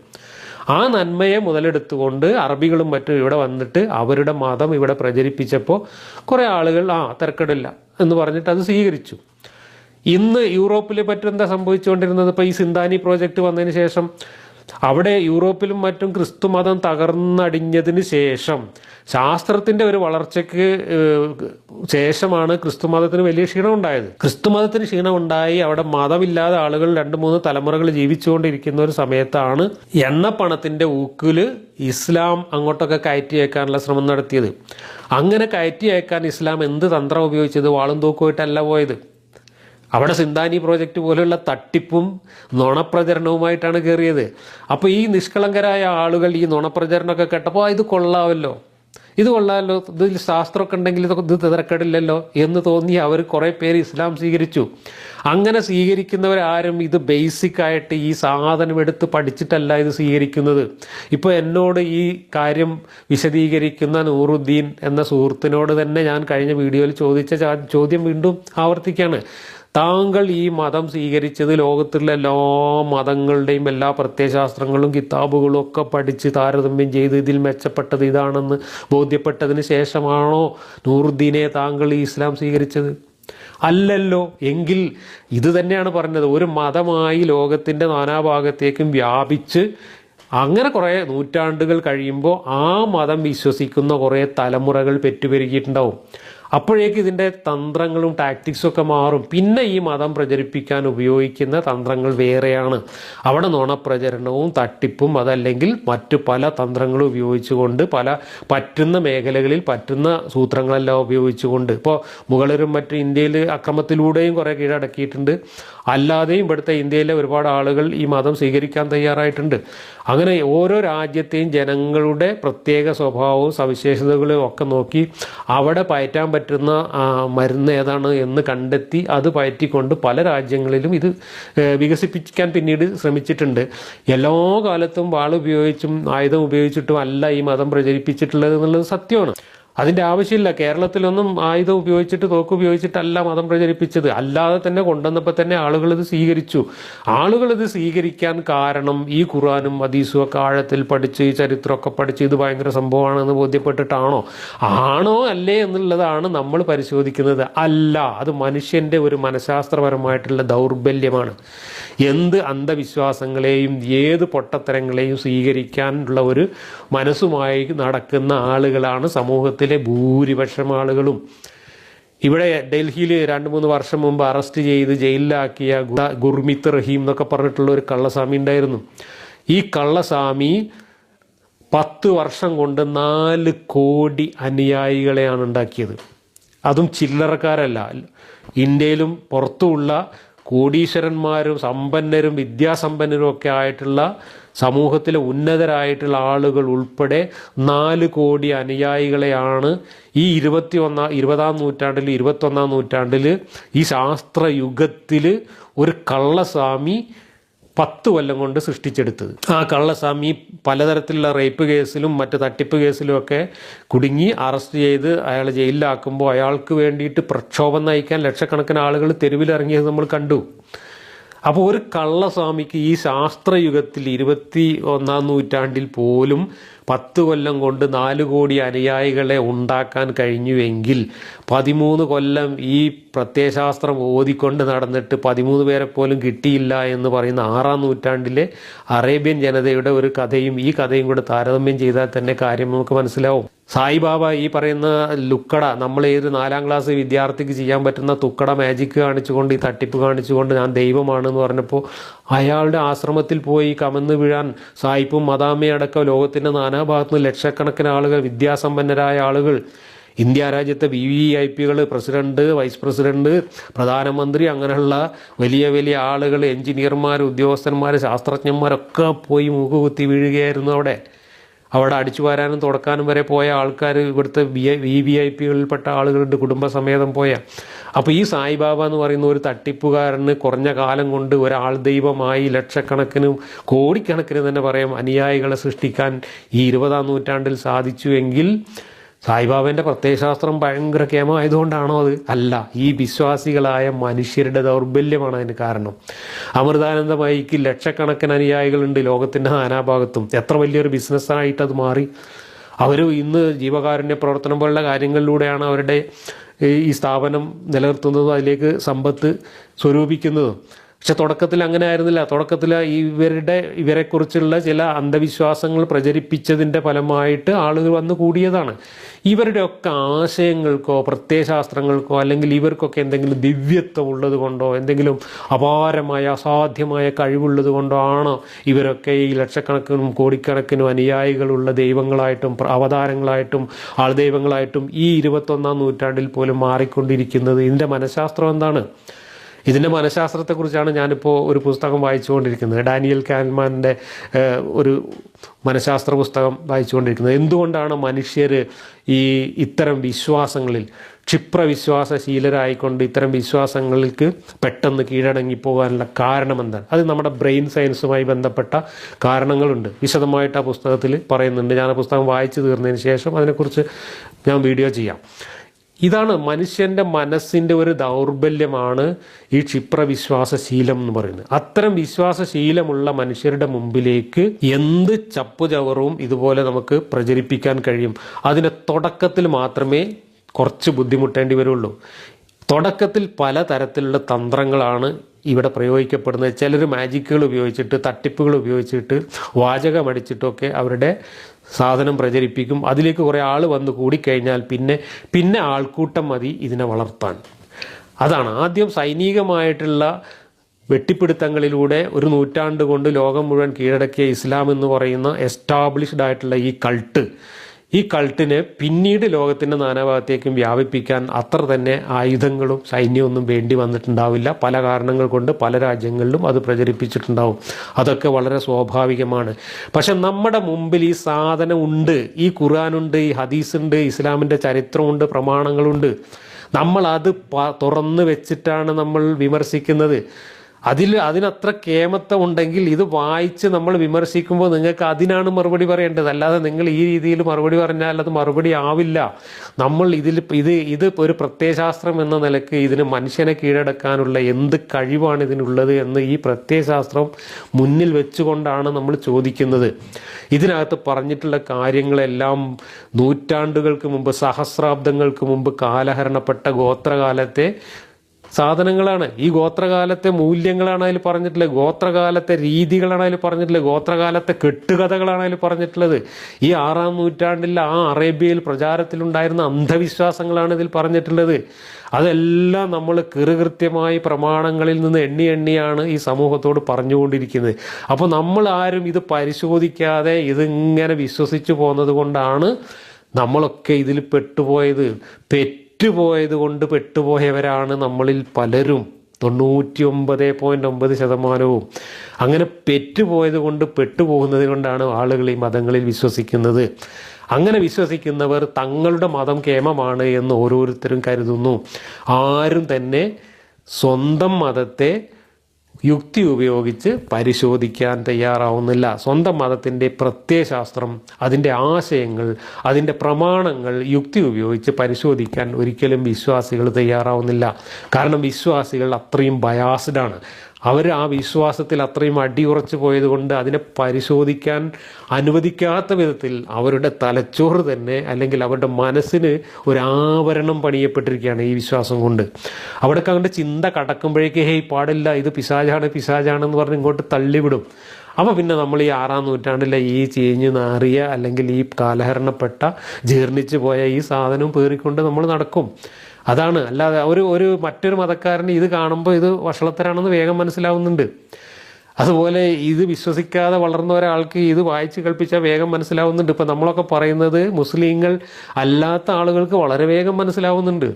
ആ നന്മയെ മുതലെടുത്തുകൊണ്ട് അറബികളും മറ്റും ഇവിടെ വന്നിട്ട് അവരുടെ മതം ഇവിടെ പ്രചരിപ്പിച്ചപ്പോൾ കുറേ ആളുകൾ ആ തിരക്കടില്ല എന്ന് പറഞ്ഞിട്ട് അത് സ്വീകരിച്ചു. ഇന്ന് യൂറോപ്പിൽ മറ്റെന്താ സംഭവിച്ചുകൊണ്ടിരുന്നത്? ഇപ്പോൾ ഈ സിന്താനി പ്രോജക്റ്റ് വന്നതിന് ശേഷം അവിടെ യൂറോപ്പിലും മറ്റും ക്രിസ്തു മതം തകർന്നടിഞ്ഞതിന് ശേഷം ശാസ്ത്രത്തിന്റെ ഒരു വളർച്ചയ്ക്ക് ശേഷമാണ് ക്രിസ്തു മതത്തിന് വലിയ ക്ഷീണം ഉണ്ടായത്. ക്രിസ്തു മതത്തിന് ക്ഷീണം ഉണ്ടായി അവിടെ മതമില്ലാതെ ആളുകൾ രണ്ട് മൂന്ന് തലമുറകൾ ജീവിച്ചുകൊണ്ടിരിക്കുന്ന ഒരു സമയത്താണ് എണ്ണപ്പണത്തിന്റെ ഊക്കിൽ ഇസ്ലാം അങ്ങോട്ടൊക്കെ കയറ്റി അയക്കാനുള്ള ശ്രമം നടത്തിയത്. അങ്ങനെ കയറ്റി അയക്കാൻ ഇസ്ലാം എന്ത് തന്ത്രം ഉപയോഗിച്ചത്? വാളും തൂക്കുമായിട്ടല്ല പോയത്. അവിടെ സിന്താനി പ്രോജക്റ്റ് പോലെയുള്ള തട്ടിപ്പും നുണപ്രചരണവുമായിട്ടാണ് കയറിയത് അപ്പോൾ ഈ നിഷ്കളങ്കരായ ആളുകൾ ഈ നുണപ്രചരണമൊക്കെ കേട്ടപ്പോൾ "ആ, ഇത് കൊള്ളാമല്ലോ ഇത് കൊള്ളാമല്ലോ ഇതിൽ ശാസ്ത്രമൊക്കെ ഉണ്ടെങ്കിൽ ഇതൊക്കെ ഇത് തിരക്കടില്ലല്ലോ എന്ന് തോന്നി അവർ കുറേ പേര് ഇസ്ലാം സ്വീകരിച്ചു. അങ്ങനെ സ്വീകരിക്കുന്നവരാരും ഇത് ബേസിക്കായിട്ട് ഈ സാധനം എടുത്ത് പഠിച്ചിട്ടല്ല ഇത് സ്വീകരിക്കുന്നത്. ഇപ്പോൾ എന്നോട് ഈ കാര്യം വിശദീകരിക്കുന്ന നൂറുദ്ദീൻ എന്ന സുഹൃത്തിനോട് തന്നെ ഞാൻ കഴിഞ്ഞ വീഡിയോയിൽ ചോദിച്ച ചോദ്യം വീണ്ടും ആവർത്തിക്കുകയാണ് താങ്കൾ ഈ മതം സ്വീകരിച്ചത് ലോകത്തുള്ള എല്ലാ മതങ്ങളുടെയും എല്ലാ പ്രത്യയശാസ്ത്രങ്ങളും കിതാബുകളും ഒക്കെ പഠിച്ച് താരതമ്യം ചെയ്ത് ഇതിൽ മെച്ചപ്പെട്ടത് ഇതാണെന്ന് ബോധ്യപ്പെട്ടതിന് ശേഷമാണോ നൂറുദ്ദീനെ താങ്കൾ ഈ ഇസ്ലാം സ്വീകരിച്ചത്? അല്ലല്ലോ. എങ്കിൽ ഇത് തന്നെയാണ് പറഞ്ഞത്. ഒരു മതമായി ലോകത്തിന്റെ നാനാഭാഗത്തേക്കും വ്യാപിച്ച് അങ്ങനെ കുറേ നൂറ്റാണ്ടുകൾ കഴിയുമ്പോൾ ആ മതം വിശ്വസിക്കുന്ന കുറേ തലമുറകൾ പെറ്റുപെരുകിയിട്ടുണ്ടാവും. അപ്പോഴേക്ക് ഇതിന്റെ തന്ത്രങ്ങളും ടാക്ടിക്സും ഒക്കെ മാറും. പിന്നെ ഈ മതം പ്രചരിപ്പിക്കാൻ ഉപയോഗിക്കുന്ന തന്ത്രങ്ങൾ വേറെയാണ്. അവിടെ നുണപ്രചരണവും തട്ടിപ്പും അതല്ലെങ്കിൽ മറ്റു പല തന്ത്രങ്ങളും ഉപയോഗിച്ചുകൊണ്ട് പല പറ്റുന്ന മേഖലകളിൽ പറ്റുന്ന സൂത്രങ്ങളെല്ലാം ഉപയോഗിച്ചുകൊണ്ട്. ഇപ്പോൾ മുഗളരും മറ്റു ഇന്ത്യയിൽ അക്രമത്തിലൂടെയും കുറേ കീഴടക്കിയിട്ടുണ്ട്. അല്ലാതെയും ഇവിടുത്തെ ഇന്ത്യയിലെ ഒരുപാട് ആളുകൾ ഈ മതം സ്വീകരിക്കാൻ തയ്യാറായിട്ടുണ്ട്. അങ്ങനെ ഓരോ രാജ്യത്തെയും ജനങ്ങളുടെ പ്രത്യേക സ്വഭാവവും സവിശേഷതകളും ഒക്കെ നോക്കി അവിടെ പയറ്റാൻ പറ്റുന്ന മരുന്ന് ഏതാണ് എന്ന് കണ്ടെത്തി അത് പയറ്റിക്കൊണ്ട് പല രാജ്യങ്ങളിലും ഇത് വികസിപ്പിക്കാൻ പിന്നീട് ശ്രമിച്ചിട്ടുണ്ട്. എല്ലാ കാലത്തും വാൾ ഉപയോഗിച്ചും ആയുധം ഉപയോഗിച്ചിട്ടും അല്ല ഈ മതം പ്രചരിപ്പിച്ചിട്ടുള്ളത് എന്നുള്ളത് സത്യമാണ്. അതിന്റെ ആവശ്യമില്ല. കേരളത്തിലൊന്നും ആയുധം ഉപയോഗിച്ചിട്ട് തോക്ക് ഉപയോഗിച്ചിട്ടല്ല മതം പ്രചരിപ്പിച്ചത്. അല്ലാതെ തന്നെ കൊണ്ടുവന്നപ്പോൾ തന്നെ ആളുകൾ ഇത് സ്വീകരിച്ചു. ആളുകൾ ഇത് സ്വീകരിക്കാൻ കാരണം ഈ ഖുറാനും ഹദീസും ഒക്കെ ആഴത്തിൽ പഠിച്ച് ഈ ചരിത്രമൊക്കെ പഠിച്ച് ഇത് ഭയങ്കര സംഭവമാണെന്ന് ബോധ്യപ്പെട്ടിട്ടാണോ? ആണോ അല്ലേ എന്നുള്ളതാണ് നമ്മൾ പരിശോധിക്കുന്നത്. അല്ല അത് മനുഷ്യന്റെ ഒരു മനഃശാസ്ത്രപരമായിട്ടുള്ള ദൗർബല്യമാണ്. എന്ത് അന്ധവിശ്വാസങ്ങളെയും ഏത് പൊട്ടത്തരങ്ങളെയും സ്വീകരിക്കാനുള്ള ഒരു മനസ്സുമായി നടക്കുന്ന ആളുകളാണ് സമൂഹത്തിലെ ഭൂരിപക്ഷം ആളുകളും ഇവിടെ ഡൽഹിയിൽ രണ്ട് മൂന്ന് വർഷം മുമ്പ് അറസ്റ്റ് ചെയ്ത് ജയിലിലാക്കിയ ഗുർമിത് റഹീം എന്നൊക്കെ പറഞ്ഞിട്ടുള്ള ഒരു കള്ളസ്വാമി ഉണ്ടായിരുന്നു. ഈ കള്ളസ്വാമി പത്ത് വർഷം കൊണ്ട് നാല് കോടി അനുയായികളെയാണ് ഉണ്ടാക്കിയത്. അതും ചില്ലറക്കാരല്ല. ഇന്ത്യയിലും പുറത്തുമുള്ള കോടീശ്വരന്മാരും സമ്പന്നരും വിദ്യാസമ്പന്നരും ഒക്കെ ആയിട്ടുള്ള സമൂഹത്തിലെ ഉന്നതരായിട്ടുള്ള ആളുകൾ ഉൾപ്പെടെ നാല് കോടി അനുയായികളെയാണ് ഈ ഇരുപത്തി ഒന്നാം ഇരുപതാം നൂറ്റാണ്ടിൽ ഇരുപത്തൊന്നാം നൂറ്റാണ്ടിൽ ഈ ശാസ്ത്രയുഗത്തിൽ ഒരു കള്ളസ്വാമി പത്ത് കൊല്ലം കൊണ്ട് സൃഷ്ടിച്ചെടുത്തത്. ആ കള്ളസ്വാമി പലതരത്തിലുള്ള റേപ്പ് കേസിലും മറ്റ് തട്ടിപ്പ് കേസിലും ഒക്കെ കുടുങ്ങി അറസ്റ്റ് ചെയ്ത് അയാളെ ജയിലിലാക്കുമ്പോൾ അയാൾക്ക് വേണ്ടിയിട്ട് പ്രക്ഷോഭം നയിക്കാൻ ലക്ഷക്കണക്കിന് ആളുകൾ തെരുവിലിറങ്ങിയത് നമ്മൾ കണ്ടു. അപ്പോൾ ഒരു കള്ളസ്വാമിക്ക് ഈ ശാസ്ത്രയുഗത്തിൽ ഇരുപത്തി ഒന്നാം നൂറ്റാണ്ടിൽ പോലും പത്ത് കൊല്ലം കൊണ്ട് നാല് കോടി അനുയായികളെ ഉണ്ടാക്കാൻ കഴിഞ്ഞുവെങ്കിൽ പതിമൂന്ന് കൊല്ലം ഈ പ്രത്യയശാസ്ത്രം ഓതിക്കൊണ്ട് നടന്നിട്ട് പതിമൂന്ന് പേരെ പോലും കിട്ടിയില്ല എന്ന് പറയുന്ന ആറാം നൂറ്റാണ്ടിലെ അറേബ്യൻ ജനതയുടെ ഒരു കഥയും ഈ കഥയും കൂടെ താരതമ്യം ചെയ്താൽ തന്നെ കാര്യം നമുക്ക് മനസ്സിലാവും. സായിബാബ ഈ പറയുന്ന ലുക്കട നമ്മൾ ഏത് നാലാം ക്ലാസ് വിദ്യാർത്ഥിക്ക് ചെയ്യാൻ പറ്റുന്ന തുക്കട മാജിക്ക് കാണിച്ചുകൊണ്ട് ഈ തട്ടിപ്പ് കാണിച്ചുകൊണ്ട് ഞാൻ ദൈവമാണെന്ന് പറഞ്ഞപ്പോൾ അയാളുടെ ആശ്രമത്തിൽ പോയി കമന്ന് വീഴാൻ സായിപ്പും മദാമയും അടക്കം ലോകത്തിന്റെ നാനാഭാഗത്തു നിന്ന് ലക്ഷക്കണക്കിന് ആളുകൾ വിദ്യാസമ്പന്നരായ ആളുകൾ ഇന്ത്യ രാജ്യത്തെ വി വി ഐ പികൾ പ്രസിഡന്റ് വൈസ് പ്രസിഡന്റ് പ്രധാനമന്ത്രി അങ്ങനെയുള്ള വലിയ വലിയ ആളുകൾ എഞ്ചിനീയർമാർ ഉദ്യോഗസ്ഥന്മാർ ശാസ്ത്രജ്ഞന്മാരൊക്കെ പോയി മൂക്കുകുത്തി വീഴുകയായിരുന്നു അവിടെ. അവിടെ അടിച്ചു വാരാനും തുടക്കാനും വരെ പോയ ആൾക്കാർ ഇവിടുത്തെ വി വി വി ഐ പികളിൽപ്പെട്ട ആളുകളുണ്ട് കുടുംബസമേതം പോയ. അപ്പോൾ ഈ സായിബാബ എന്ന് പറയുന്ന ഒരു തട്ടിപ്പുകാരന് കുറഞ്ഞ കാലം കൊണ്ട് ഒരാൾ ദൈവമായി ലക്ഷക്കണക്കിനും കോടിക്കണക്കിന് തന്നെ പറയാം അനുയായികളെ സൃഷ്ടിക്കാൻ ഈ ഇരുപതാം നൂറ്റാണ്ടിൽ സാധിച്ചുവെങ്കിൽ സായിബാബന്റെ പ്രത്യയശാസ്ത്രം ഭയങ്കര കേമമായതുകൊണ്ടാണോ അത്? അല്ല ഈ വിശ്വാസികളായ മനുഷ്യരുടെ ദൗർബല്യമാണ് അതിന് കാരണം. അമൃതാനന്ദമയിക്ക് ലക്ഷക്കണക്കിന് അനുയായികളുണ്ട് ലോകത്തിന്റെ നാനാഭാഗത്തും. എത്ര വലിയൊരു ബിസിനസ്സായിട്ട് അത് മാറി. അവർ ഇന്ന് ജീവകാരുണ്യ പ്രവർത്തനം പോലുള്ള കാര്യങ്ങളിലൂടെയാണ് അവരുടെ ഈ സ്ഥാപനം നിലനിർത്തുന്നതും അതിലേക്ക് സമ്പത്ത് സ്വരൂപിക്കുന്നതും. പക്ഷെ തുടക്കത്തിൽ അങ്ങനെ ആയിരുന്നില്ല തുടക്കത്തിൽ ഇവരുടെ ഇവരെക്കുറിച്ചുള്ള ചില അന്ധവിശ്വാസങ്ങൾ പ്രചരിപ്പിച്ചതിന്റെ ഫലമായിട്ട് ആളുകൾ വന്നു കൂടിയതാണ്. ഇവരുടെയൊക്കെ ആശയങ്ങൾക്കോ പ്രത്യയശാസ്ത്രങ്ങൾക്കോ അല്ലെങ്കിൽ ഇവർക്കൊക്കെ എന്തെങ്കിലും ദിവ്യത്വം ഉള്ളത് കൊണ്ടോ എന്തെങ്കിലും അപാരമായ അസാധ്യമായ കഴിവുള്ളത് കൊണ്ടോ ആണോ ഇവരൊക്കെ ഈ ലക്ഷക്കണക്കിനും കോടിക്കണക്കിനും അനുയായികളുള്ള ദൈവങ്ങളായിട്ടും അവതാരങ്ങളായിട്ടും ആൾദൈവങ്ങളായിട്ടും ഈ ഇരുപത്തൊന്നാം നൂറ്റാണ്ടിൽ പോലും മാറിക്കൊണ്ടിരിക്കുന്നത്. ഇതിന്റെ മനഃശാസ്ത്രം എന്താണ്? ഇതിന്റെ മനഃശാസ്ത്രത്തെക്കുറിച്ചാണ് ഞാനിപ്പോൾ ഒരു പുസ്തകം വായിച്ചുകൊണ്ടിരിക്കുന്നത്. ഡാനിയൽ കാൻമാന്റെ ഒരു മനഃശാസ്ത്ര പുസ്തകം വായിച്ചുകൊണ്ടിരിക്കുന്നത്. എന്തുകൊണ്ടാണ് മനുഷ്യർ ഈ ഇത്തരം വിശ്വാസങ്ങളിൽ ക്ഷിപ്രവിശ്വാസശീലരായിക്കൊണ്ട് ഇത്തരം വിശ്വാസങ്ങൾക്ക് പെട്ടെന്ന് കീഴടങ്ങി പോകാനുള്ള കാരണം എന്താണ് അത് നമ്മുടെ ബ്രെയിൻ സയൻസുമായി ബന്ധപ്പെട്ട കാരണങ്ങളുണ്ട്. വിശദമായിട്ട് ആ പുസ്തകത്തിൽ പറയുന്നുണ്ട്. ഞാൻ ആ പുസ്തകം വായിച്ചു തീർന്നതിന് ശേഷം അതിനെക്കുറിച്ച് ഞാൻ വീഡിയോ ചെയ്യാം. ഇതാണ് മനുഷ്യന്റെ മനസ്സിന്റെ ഒരു ദൗർബല്യമാണ് ഈ ക്ഷിപ്രവിശ്വാസശീലം എന്ന് പറയുന്നത്. അത്തരം വിശ്വാസശീലമുള്ള മനുഷ്യരുടെ മുമ്പിലേക്ക് എന്ത് ചപ്പുചവറും ഇതുപോലെ നമുക്ക് പ്രചരിപ്പിക്കാൻ കഴിയും. അതിന്റെ തുടക്കത്തിൽ മാത്രമേ കുറച്ച് ബുദ്ധിമുട്ടേണ്ടി വരുള്ളൂ. തുടക്കത്തിൽ പലതരത്തിലുള്ള തന്ത്രങ്ങളാണ് ഇവിടെ പ്രയോഗിക്കപ്പെടുന്നത്. ചിലർ മാജിക്കുകൾ ഉപയോഗിച്ചിട്ട് തട്ടിപ്പുകൾ ഉപയോഗിച്ചിട്ട് വാചകമടിച്ചിട്ടൊക്കെ അവരുടെ സാധനം പ്രചരിപ്പിക്കും. അതിലേക്ക് കുറേ ആൾ വന്ന് കൂടിക്കഴിഞ്ഞാൽ പിന്നെ പിന്നെ ആൾക്കൂട്ടം മതി ഇതിനെ വളർത്താൻ. അതാണ് ആദ്യം സൈനികമായിട്ടുള്ള വെട്ടിപ്പിടുത്തങ്ങളിലൂടെ ഒരു നൂറ്റാണ്ട് കൊണ്ട് ലോകം മുഴുവൻ കീഴടക്കിയ ഇസ്ലാം എന്ന് പറയുന്ന എസ്റ്റാബ്ലിഷ്ഡ് ആയിട്ടുള്ള ഈ കൾട്ട് ഈ കൾട്ടിനെ പിന്നീട് ലോകത്തിന്റെ നാനാഭാഗത്തേക്കും വ്യാപിപ്പിക്കാൻ അത്ര തന്നെ ആയുധങ്ങളും സൈന്യമൊന്നും വേണ്ടി വന്നിട്ടുണ്ടാവില്ല. പല കാരണങ്ങൾ കൊണ്ട് പല രാജ്യങ്ങളിലും അത് പ്രചരിപ്പിച്ചിട്ടുണ്ടാവും. അതൊക്കെ വളരെ സ്വാഭാവികമാണ്. പക്ഷെ നമ്മുടെ മുമ്പിൽ ഈ സാധനം ഉണ്ട് ഈ ഖുർആാനുണ്ട് ഈ ഹദീസ് ഉണ്ട് ഇസ്ലാമിന്റെ ചരിത്രമുണ്ട് പ്രമാണങ്ങളുണ്ട്. നമ്മൾ അത് തുറന്നു തുറന്ന് വെച്ചിട്ടാണ് നമ്മൾ വിമർശിക്കുന്നത്. അതിൽ അതിനത്ര കേമത്വം ഉണ്ടെങ്കിൽ ഇത് വായിച്ച് നമ്മൾ വിമർശിക്കുമ്പോൾ നിങ്ങൾക്ക് അതിനാണ് മറുപടി പറയേണ്ടത്. അല്ലാതെ നിങ്ങൾ ഈ രീതിയിൽ മറുപടി പറഞ്ഞാൽ അത് മറുപടി ആവില്ല. നമ്മൾ ഇതിൽ ഇത് ഇത് ഒരു പ്രത്യയശാസ്ത്രം എന്ന നിലയ്ക്ക് ഇതിന് മനുഷ്യനെ കീഴടക്കാനുള്ള എന്ത് കഴിവാണ് ഇതിനുള്ളത് എന്ന് ഈ പ്രത്യയശാസ്ത്രം മുന്നിൽ വെച്ചുകൊണ്ടാണ് നമ്മൾ ചോദിക്കുന്നത്. ഇതിനകത്ത് പറഞ്ഞിട്ടുള്ള കാര്യങ്ങളെല്ലാം നൂറ്റാണ്ടുകൾക്ക് മുമ്പ് സഹസ്രാബ്ദങ്ങൾക്ക് മുമ്പ് കാലഹരണപ്പെട്ട ഗോത്രകാലത്തെ സാധനങ്ങളാണ്. ഈ ഗോത്രകാലത്തെ മൂല്യങ്ങളാണ് അതിൽ പറഞ്ഞിട്ടുള്ളത്. ഗോത്രകാലത്തെ രീതികളാണ് അതിൽ പറഞ്ഞിട്ടുള്ളത്. ഗോത്രകാലത്തെ കെട്ടുകഥകളാണ് അതിൽ പറഞ്ഞിട്ടുള്ളത്. ഈ ആറാം നൂറ്റാണ്ടിൽ ആ അറേബ്യയിൽ പ്രചാരത്തിലുണ്ടായിരുന്ന അന്ധവിശ്വാസങ്ങളാണ് ഇതിൽ പറഞ്ഞിട്ടുള്ളത്. അതെല്ലാം നമ്മൾ കൃകൃത്യമായി പ്രമാണങ്ങളിൽ നിന്ന് എണ്ണി എണ്ണിയാണ് ഈ സമൂഹത്തോട് പറഞ്ഞുകൊണ്ടിരിക്കുന്നത്. അപ്പോൾ നമ്മൾ ആരും ഇത് പരിശോധിക്കാതെ ഇതിങ്ങനെ വിശ്വസിച്ചു പോകുന്നത് കൊണ്ടാണ് നമ്മളൊക്കെ ഇതിൽ പെട്ടുപോയത്. പെറ്റുപോയത് കൊണ്ട് പെട്ടുപോയവരാണ് നമ്മളിൽ പലരും. തൊണ്ണൂറ്റി ഒമ്പത് പോയിന്റ് ഒമ്പത് ശതമാനവും. അങ്ങനെ പെറ്റുപോയത് കൊണ്ട് പെട്ടുപോകുന്നത് കൊണ്ടാണ് ആളുകൾ ഈ മതങ്ങളിൽ വിശ്വസിക്കുന്നത്. അങ്ങനെ വിശ്വസിക്കുന്നവർ തങ്ങളുടെ മതം കേമമാണ് എന്ന് ഓരോരുത്തരും കരുതുന്നു. ആരും തന്നെ സ്വന്തം മതത്തെ യുക്തി ഉപയോഗിച്ച് പരിശോധിക്കാൻ തയ്യാറാവുന്നില്ല. സ്വന്തം മതത്തിന്റെ പ്രത്യയശാസ്ത്രം അതിന്റെ ആശയങ്ങൾ അതിന്റെ പ്രമാണങ്ങൾ യുക്തി ഉപയോഗിച്ച് പരിശോധിക്കാൻ ഒരിക്കലും വിശ്വാസികൾ തയ്യാറാവുന്നില്ല. കാരണം വിശ്വാസികൾ അത്രയും ബയാസ്ഡാണ് അവർ ആ വിശ്വാസത്തിൽ അത്രയും അടിയുറച്ചു പോയതുകൊണ്ട് അതിനെ പരിശോധിക്കാൻ അനുവദിക്കാത്ത വിധത്തിൽ അവരുടെ തലച്ചോറ് തന്നെ അല്ലെങ്കിൽ അവരുടെ മനസ്സിന് ഒരു ആവരണം പണിയപ്പെട്ടിരിക്കുകയാണ് ഈ വിശ്വാസം കൊണ്ട്. അവിടേക്ക് അങ്ങോട്ട് ചിന്ത കടക്കുമ്പോഴേക്ക് ഹേയ് പാടില്ല ഇത് പിശാചാണ് പിശാചാണെന്ന് പറഞ്ഞ് ഇങ്ങോട്ട് തള്ളിവിടും. അപ്പോൾ പിന്നെ നമ്മൾ ഈ ആറാം നൂറ്റാണ്ടിലെ ഈ ചീഞ്ഞു നാറിയ അല്ലെങ്കിൽ ഈ കാലഹരണപ്പെട്ട ജീർണിച്ച് പോയ ഈ സാധനം പേറിക്കൊണ്ട് നമ്മൾ നടക്കും. അതാണ്. അല്ലാതെ ഒരു ഒരു മറ്റൊരു മതക്കാരന് ഇത് കാണുമ്പോൾ ഇത് വഷളത്തരാണെന്ന് വേഗം മനസ്സിലാവുന്നുണ്ട്. അതുപോലെ ഇത് വിശ്വസിക്കാതെ വളർന്ന ഒരാൾക്ക് ഇത് വായിച്ച് കൽപ്പിച്ചാൽ വേഗം മനസ്സിലാവുന്നുണ്ട്. ഇപ്പം നമ്മളൊക്കെ പറയുന്നത് മുസ്ലിങ്ങൾ അല്ലാത്ത ആളുകൾക്ക് വളരെ വേഗം മനസ്സിലാവുന്നുണ്ട്.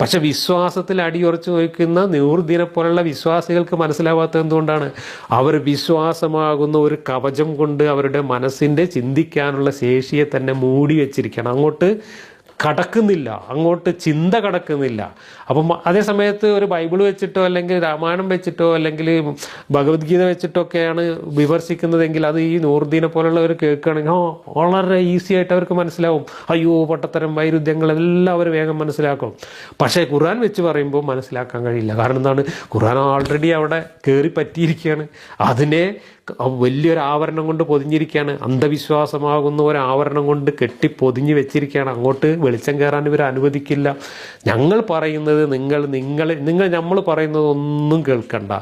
പക്ഷെ വിശ്വാസത്തിൽ അടിയുറച്ചു വയ്ക്കുന്ന നൂർദിനെ പോലുള്ള വിശ്വാസികൾക്ക് മനസ്സിലാവാത്തത് എന്തുകൊണ്ടാണ്? അവർ വിശ്വാസമാകുന്ന ഒരു കവചം കൊണ്ട് അവരുടെ മനസ്സിന്റെ ചിന്തിക്കാനുള്ള ശേഷിയെ തന്നെ മൂടി വെച്ചിരിക്കണം അങ്ങോട്ട് കടക്കുന്നില്ല. അങ്ങോട്ട് ചിന്ത കടക്കുന്നില്ല. അപ്പം അതേ സമയത്ത് ഒരു ബൈബിൾ വെച്ചിട്ടോ അല്ലെങ്കിൽ രാമായണം വെച്ചിട്ടോ അല്ലെങ്കിൽ ഭഗവത്ഗീത വെച്ചിട്ടോ ഒക്കെയാണ് വിമർശിക്കുന്നതെങ്കിൽ അത് ഈ നൂറുദ്ദീനെ പോലുള്ളവർ കേൾക്കുകയാണെങ്കിൽ വളരെ ഈസി ആയിട്ട് അവർക്ക് മനസ്സിലാവും. അയ്യോ പൊട്ടത്തരം വൈരുദ്ധ്യങ്ങൾ എല്ലാം അവർ വേഗം മനസ്സിലാക്കും. പക്ഷേ ഖുർആൻ വെച്ച് പറയുമ്പോൾ മനസ്സിലാക്കാൻ കഴിയില്ല. കാരണം എന്താണ്? ഖുർആൻ ഓൾറെഡി അവിടെ കയറി പറ്റിയിരിക്കുകയാണ് അതിനെ വലിയൊരു ആവരണം കൊണ്ട് പൊതിഞ്ഞിരിക്കുകയാണ്. അന്ധവിശ്വാസമാകുന്ന ഒരു ആവരണം കൊണ്ട് കെട്ടി പൊതിഞ്ഞ് വെച്ചിരിക്കുകയാണ്. അങ്ങോട്ട് വെളിച്ചം കയറാൻ ഇവർ അനുവദിക്കില്ല. ഞങ്ങൾ പറയുന്നത് നിങ്ങൾ നിങ്ങൾ നിങ്ങൾ നമ്മൾ പറയുന്നത് ഒന്നും കേൾക്കണ്ട.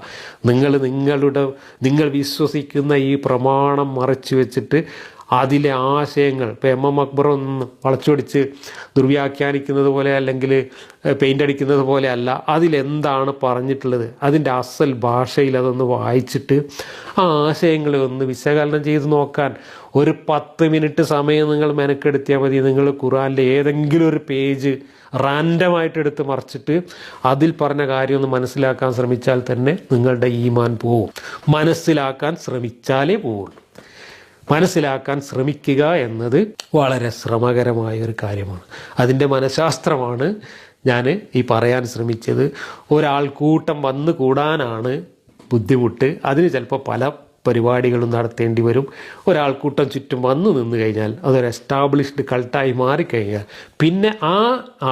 നിങ്ങൾ നിങ്ങളുടെ നിങ്ങൾ വിശ്വസിക്കുന്ന ഈ പ്രമാണം മറച്ചു വെച്ചിട്ട് അതിലെ ആശയങ്ങൾ ഇപ്പോൾ എം എം അക്ബർ ഒന്ന് വളച്ചൊടിച്ച് ദുർവ്യാഖ്യാനിക്കുന്നത് പോലെ അല്ലെങ്കിൽ പെയിന്റ് അടിക്കുന്നത് പോലെ അല്ല അതിലെന്താണ് പറഞ്ഞിട്ടുള്ളത്? അതിന്റെ അസൽ ഭാഷയിൽ അതൊന്ന് വായിച്ചിട്ട് ആ ആശയങ്ങളെ ഒന്ന് വിശകലനം ചെയ്ത് നോക്കാൻ. ഒരു പത്ത് മിനിറ്റ് സമയം നിങ്ങൾ മെനക്കെടുത്തിയാൽ മതി. നിങ്ങൾ ഖുറാനിലെ ഏതെങ്കിലും ഒരു പേജ് റാൻഡമായിട്ട് എടുത്ത് മറിച്ചിട്ട് അതിൽ പറഞ്ഞ കാര്യം ഒന്ന് മനസ്സിലാക്കാൻ ശ്രമിച്ചാൽ തന്നെ നിങ്ങളുടെ ഈമാൻ പോവും. മനസ്സിലാക്കാൻ ശ്രമിച്ചാലേ പോവുള്ളൂ. മനസ്സിലാക്കാൻ ശ്രമിക്കുക എന്നത് വളരെ ശ്രമകരമായ ഒരു കാര്യമാണ്. അതിന്റെ മനഃശാസ്ത്രമാണ് ഞാൻ ഈ പറയാൻ ശ്രമിച്ചത്. ഒരാൾക്കൂട്ടം വന്നു കൂടാനാണ് ബുദ്ധിമുട്ട്. അതിന് ചിലപ്പോൾ പല പരിപാടികളും നടത്തേണ്ടി വരും. ഒരാൾക്കൂട്ടം ചുറ്റും വന്നു നിന്ന് കഴിഞ്ഞാൽ അതൊരു എസ്റ്റാബ്ലിഷ്ഡ് കൾട്ടായി മാറിക്കഴിഞ്ഞാൽ പിന്നെ ആ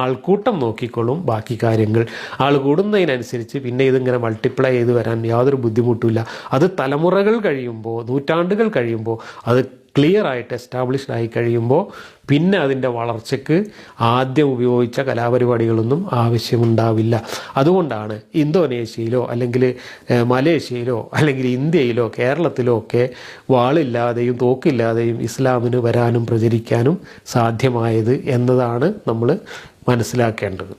ആൾക്കൂട്ടം നോക്കിക്കൊള്ളും ബാക്കി കാര്യങ്ങൾ. ആൾ കൂടുന്നതിനനുസരിച്ച് പിന്നെ ഇതിങ്ങനെ മൾട്ടിപ്ലൈ ചെയ്ത് വരാൻ യാതൊരു ബുദ്ധിമുട്ടുമില്ല. അത് തലമുറകൾ കഴിയുമ്പോൾ നൂറ്റാണ്ടുകൾ കഴിയുമ്പോൾ അത് ക്ലിയർ ആയിട്ട് എസ്റ്റാബ്ലിഷ്ഡ് ആയി കഴിയുമ്പോൾ പിന്നെ അതിന്റെ വളർച്ചയ്ക്ക് ആദ്യം ഉപയോഗിച്ച കലാപരിപാടികളൊന്നും ആവശ്യമുണ്ടാവില്ല. അതുകൊണ്ടാണ് ഇന്തോനേഷ്യയിലോ അല്ലെങ്കിൽ മലേഷ്യയിലോ അല്ലെങ്കിൽ ഇന്ത്യയിലോ കേരളത്തിലോ ഒക്കെ വാളില്ലാതെയും തോക്കില്ലാതെയും ഇസ്ലാമിന് വരാനും പ്രചരിക്കാനും സാധ്യമായത് എന്നതാണ് നമ്മൾ മനസ്സിലാക്കേണ്ടത്.